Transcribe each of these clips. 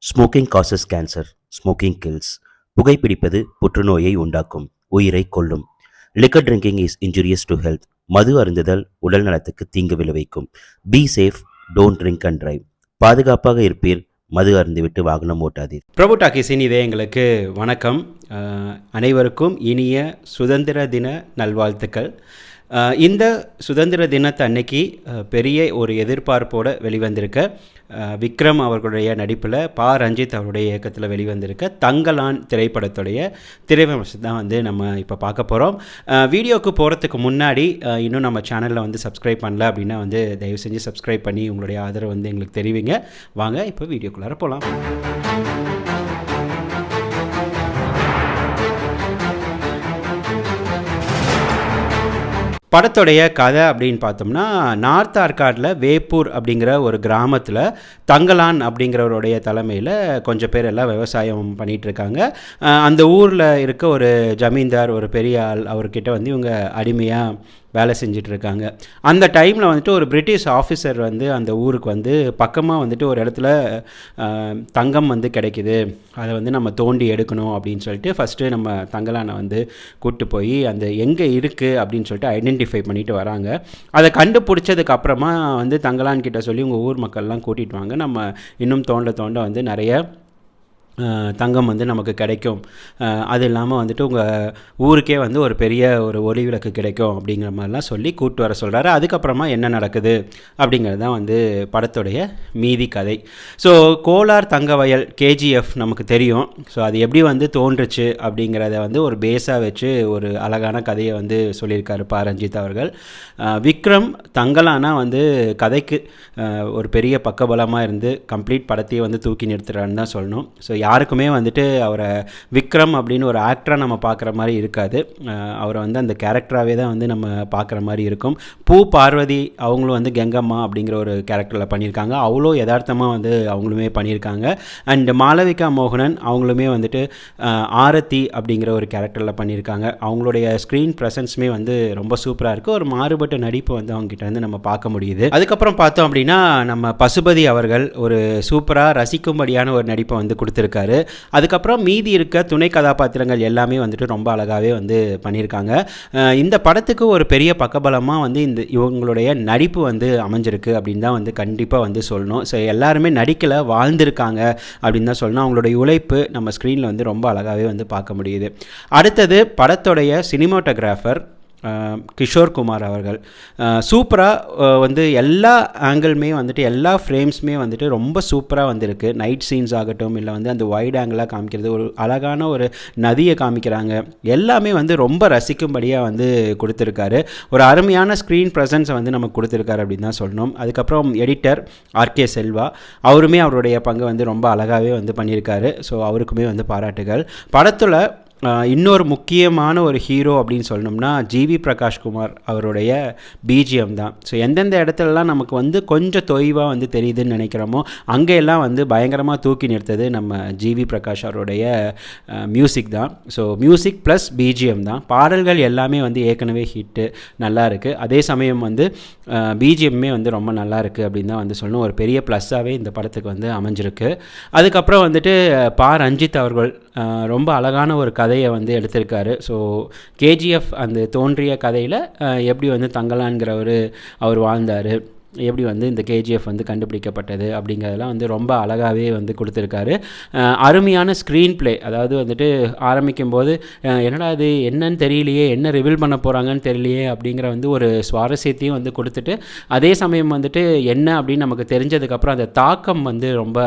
Smoking causes cancer smoking kills புகைப்பிடிப்பது புற்றுநோயை உண்டாக்கும். உயிரை கொல்லும். Liquor drinking is injurious to health மது அருந்துதல் உடல் நலத்துக்கு தீங்கு விளைவிக்கும். Be safe don't drink and drive பாதுகாப்பாக இருப்பீர். மது அருந்துவிட்டு வாகனம் ஓட்டாதீர். பிரபு டாக்கிஸின் இதயங்களுக்கு வணக்கம். அனைவருக்கும் இனிய சுதந்திர தின நல்வாழ்த்துக்கள். இந்த சுதந்திர தினத்தை அன்னைக்கு பெரிய ஒரு எதிர்பார்ப்போடு வெளிவந்திருக்க விக்ரம் அவர்களுடைய நடிப்பில் பா. ரஞ்சித் அவருடைய இயக்கத்தில் வெளிவந்திருக்க தங்கலான் திரைப்படத்துடைய திரைவிமர்சனம் தான் வந்து நம்ம இப்போ பார்க்க போகிறோம் வீடியோவுக்கு போகிறதுக்கு முன்னாடி இன்னும் நம்ம சேனலில் வந்து சப்ஸ்கிரைப் பண்ணல அப்படின்னா வந்து தயவு செஞ்சு சப்ஸ்கிரைப் பண்ணி உங்களுடைய ஆதரவு வந்து எங்களுக்கு தெரிவிங்க. வாங்க இப்போ வீடியோக்குள்ளார போகலாம் படத்துடைய கதை அப்படின்னு பார்த்தோம்னா நார்த் ஆர்காட்டில் வேப்பூர் அப்படிங்கிற ஒரு கிராமத்தில் தங்கலான் அப்படிங்கிறவருடைய தலைமையில் கொஞ்சம் பேர் எல்லாம் விவசாயம் பண்ணிகிட்ருக்காங்க இருக்காங்க. அந்த ஊரில் இருக்க ஒரு ஜமீன்தார் ஒரு பெரிய ஆள் அவர்கிட்ட வந்து இவங்க அடிமையாக வேலை செஞ்சுட்டு இருக்காங்க அந்த டைமில் வந்துட்டு ஒரு பிரிட்டிஷ் ஆஃபீஸர் வந்து அந்த ஊருக்கு வந்து பக்கமாக வந்துட்டு ஒரு இடத்துல தங்கம் வந்து கிடைக்குது. அதை வந்து நம்ம தோண்டி எடுக்கணும் அப்படின்னு சொல்லிட்டு ஃபஸ்ட்டு நம்ம தங்கலானை வந்து கூப்பிட்டு போய் அந்த எங்கே இருக்குது அப்படின்னு சொல்லிட்டு ஐடென்டிஃபை பண்ணிட்டு வராங்க. அதை கண்டுபிடிச்சதுக்கு அப்புறமா வந்து தங்கலான் கிட்ட சொல்லி உங்கள் ஊர் மக்கள்லாம் கூட்டிகிட்டு வாங்க. நம்ம இன்னும் தோண்ட தோண்ட வந்து நிறைய தங்கம் வந்து நமக்கு கிடைக்கும். அது இல்லாமல் வந்துட்டு உங்கள் ஊருக்கே வந்து ஒரு பெரிய ஒரு ஒளி விளக்கு கிடைக்கும் அப்படிங்கிற மாதிரிலாம் சொல்லி கூட்டு வர சொல்கிறாரு அதுக்கப்புறமா என்ன நடக்குது அப்படிங்கிறது தான் வந்து படத்துடைய மீதி கதை. ஸோ கோலார் தங்க வயல் கேஜிஎஃப் நமக்கு தெரியும். ஸோ அது எப்படி வந்து தோன்றுச்சு அப்படிங்கிறத வந்து ஒரு பேஸாக வச்சு ஒரு அழகான கதையை வந்து சொல்லியிருக்காரு பா. ரஞ்சித் அவர்கள். விக்ரம் தங்கலானா வந்து கதைக்கு ஒரு பெரிய பக்கபலமாக இருந்து கம்ப்ளீட் படத்தையே வந்து தூக்கி நிறுத்துறான்னு தான் சொல்லணும். ஸோ யாருக்குமே வந்துட்டு அவரை விக்ரம் அப்படின்னு ஒரு ஆக்டராக நம்ம பார்க்குற மாதிரி இருக்காது. அவரை வந்து அந்த கேரக்டராகவே தான் வந்து நம்ம பார்க்குற மாதிரி இருக்கும். பூ பார்வதி அவங்களும் வந்து கெங்கம்மா அப்படிங்கிற ஒரு கேரக்டரில் பண்ணியிருக்காங்க. அவ்வளோ யதார்த்தமாக வந்து அவங்களுமே பண்ணியிருக்காங்க. அண்ட் மாளவிகா மோகனன் அவங்களுமே வந்துட்டு ஆரத்தி அப்படிங்கிற ஒரு கேரக்டரில் பண்ணியிருக்காங்க. அவங்களுடைய ஸ்க்ரீன் ப்ரெசன்ஸுமே வந்து ரொம்ப சூப்பராக இருக்குது ஒரு மாறுபட்ட நடிப்பு வந்து அவங்ககிட்ட வந்து நம்ம பார்க்க முடியுது. அதுக்கப்புறம் பார்த்தோம் அப்படின்னா நம்ம பசுபதி அவர்கள் ஒரு சூப்பராக ரசிக்கும்படியான ஒரு நடிப்பை வந்து கொடுத்துருக்காரு. அதுக்கப்புறம் மீதி இருக்க துணை கதாபாத்திரங்கள் எல்லாமே வந்துட்டு ரொம்ப அழகாகவே வந்து பண்ணியிருக்காங்க. இந்த படத்துக்கு ஒரு பெரிய பக்கபலமாக வந்து இந்த இவங்களுடைய நடிப்பு வந்து அமைஞ்சிருக்கு அப்படின்னு தான் வந்து கண்டிப்பாக வந்து சொல்லணும். ஸோ எல்லாருமே நடிக்கலை வாழ்ந்திருக்காங்க அப்படின்னு தான் சொல்லணும். அவங்களுடைய உழைப்பு நம்ம ஸ்க்ரீனில் வந்து ரொம்ப அழகாகவே வந்து பார்க்க முடியுது. அடுத்தது படத்துடைய சினிமாட்டோகிராஃபர் கிஷோர் குமார் அவர்கள். சூப்பராக வந்து எல்லா ஆங்கிளுமே வந்துட்டு எல்லா ஃப்ரேம்ஸுமே வந்துட்டு ரொம்ப சூப்பராக வந்திருக்கு. நைட் சீன்ஸ் ஆகட்டும் இல்லை வந்து அந்த வைட் ஆங்கிளாக காமிக்கிறது ஒரு அழகான ஒரு நதியை காமிக்கிறாங்க. எல்லாமே வந்து ரொம்ப ரசிக்கும்படியாக வந்து கொடுத்துருக்காரு. ஒரு அருமையான ஸ்க்ரீன் ப்ரெசன்ஸை வந்து நமக்கு கொடுத்துருக்காரு அப்படின்னு தான் சொல்லணும். அதுக்கப்புறம் எடிட்டர் ஆர்கே செல்வா அவருமே அவருடைய பங்கு வந்து ரொம்ப அழகாகவே வந்து பண்ணியிருக்காரு. ஸோ அவருக்குமே வந்து பாராட்டுகள். படத்தில் இன்னொரு முக்கியமான ஒரு ஹீரோ அப்படின்னு சொல்லணும்னா ஜிவி பிரகாஷ்குமார் அவருடைய பிஜிஎம் தான். ஸோ எந்தெந்த இடத்துலலாம் நமக்கு வந்து கொஞ்சம் தொய்வாக வந்து தெரியுதுன்னு நினைக்கிறோமோ அங்கெல்லாம் வந்து பயங்கரமாக தூக்கி நிறுத்தது நம்ம ஜிவி பிரகாஷ் அவருடைய மியூசிக் தான். ஸோ மியூசிக் ப்ளஸ் பிஜிஎம் தான். பாடல்கள் எல்லாமே வந்து ஏற்கனவே ஹிட்டு நல்லா இருக்குது அதே சமயம் வந்து பிஜிஎம்மே வந்து ரொம்ப நல்லா இருக்குது அப்படின்னு தான் வந்து சொல்லணும். ஒரு பெரிய ப்ளஸ்ஸாகவே இந்த படத்துக்கு வந்து அமைஞ்சிருக்கு. அதுக்கப்புறம் வந்துட்டு பா ரஞ்சித் அவர்கள் ரொம்ப அழகான ஒரு கதையை வந்து எடுத்திருக்காரு. ஸோ கேஜிஎஃப் அந்த தோன்றிய கதையில் எப்படி வந்து தங்கலான்கிறவர் அவர் வாழ்ந்தார். எப்படி வந்து இந்த கேஜிஎஃப் வந்து கண்டுபிடிக்கப்பட்டது அப்படிங்கிறதெல்லாம் வந்து ரொம்ப அழகாகவே வந்து கொடுத்துருக்காரு. அருமையான ஸ்க்ரீன் ப்ளே அதாவது வந்துட்டு ஆரம்பிக்கும் போது என்னடா இது என்னன்னு தெரியலையே என்ன ரிவீல் பண்ண போகிறாங்கன்னு தெரியலையே அப்படிங்கிற வந்து ஒரு சுவாரஸ்யத்தையும் வந்து கொடுத்துட்டு அதே சமயம் வந்துட்டு என்ன அப்படின்னு நமக்கு தெரிஞ்சதுக்கப்புறம் அந்த தாக்கம் வந்து ரொம்ப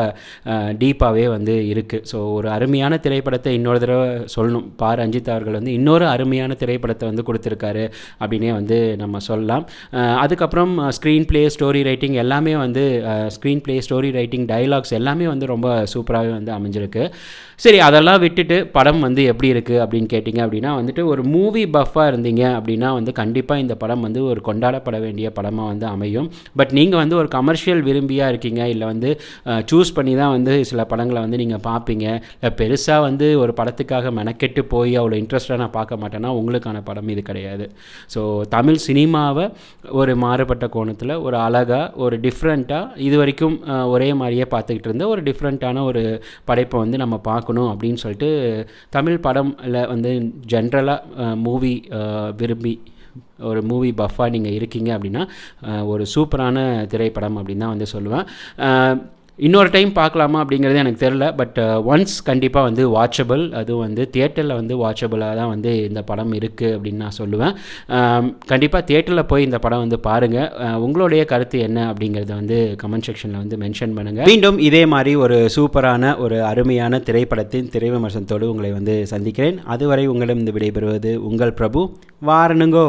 டீப்பாகவே வந்து இருக்குது ஸோ ஒரு அருமையான திரைப்படத்தை இன்னொரு தடவை சொல்லணும். பா ரஞ்சித் அவர்கள் வந்து இன்னொரு அருமையான திரைப்படத்தை வந்து கொடுத்துருக்காரு அப்படின்னே வந்து நம்ம சொல்லலாம். அதுக்கப்புறம் ஸ்க்ரீன் ப்ளே ஸ்டோரி ரைட்டிங் எல்லாமே வந்து screenplay story writing dialogues எல்லாமே வந்து ரொம்ப சூப்பராகவே வந்து அமைஞ்சிருக்கு. சரி அதெல்லாம் விட்டுட்டு படம் வந்து எப்படி இருக்குது அப்படின்னு கேட்டிங்க அப்படின்னா வந்துட்டு ஒரு மூவி பஃப்பாக இருந்தீங்க அப்படின்னா வந்து கண்டிப்பாக இந்த படம் வந்து ஒரு கொண்டாடப்பட வேண்டிய படமாக வந்து அமையும். பட் நீங்கள் வந்து ஒரு கமர்ஷியல் விரும்பியாக இருக்கீங்க இல்லை வந்து சூஸ் பண்ணி தான் வந்து சில படங்களை வந்து நீங்கள் பார்ப்பீங்க பெருசாக வந்து ஒரு படத்துக்காக மெனக்கெட்டு போய் அவ்வளோ இன்ட்ரெஸ்டாக நான் பார்க்க மாட்டேன்னா உங்களுக்கான படம் இது கிடையாது. ஸோ தமிழ் சினிமாவை ஒரு மாறுபட்ட கோணத்தில் ஒரு அழகாக ஒரு டிஃப்ரெண்ட்டாக இது வரைக்கும் ஒரே மாதிரியே பார்த்துக்கிட்டு இருந்த ஒரு டிஃப்ரெண்ட்டான ஒரு படைப்பை வந்து நம்ம பார்க்கணும் அப்படின்னு சொல்லிட்டு தமிழ் படமில் வந்து ஜென்ரலாக மூவி விரும்பி ஒரு மூவி பஃபாக நீங்கள் இருக்கீங்க அப்படின்னா ஒரு சூப்பரான திரைப்படம் அப்படின்னு தான் வந்து சொல்லுவேன். இன்னொரு டைம் பார்க்கலாமா அப்படிங்கிறது எனக்கு தெரில பட் ஒன்ஸ் uh, கண்டிப்பாக வந்து வாட்சபிள் அதுவும் வந்து தியேட்டரில் வந்து வாட்சபிளாக தான் வந்து இந்த படம் இருக்குது அப்படின்னு நான் சொல்லுவேன். Um, கண்டிப்பாக தியேட்டரில் போய் இந்த படம் வந்து பாருங்கள் uh, உங்களுடைய கருத்து என்ன அப்படிங்கிறத வந்து கமெண்ட் செக்ஷனில் வந்து மென்ஷன் பண்ணுங்கள் மீண்டும் இதே மாதிரி ஒரு சூப்பரான ஒரு அருமையான திரைப்படத்தின் திரை விமர்சனத்தோடு உங்களை வந்து சந்திக்கிறேன். அதுவரை உங்களிடம் இந்த விடைபெறுவது உங்கள் பிரபு. வாரணுங்கோ.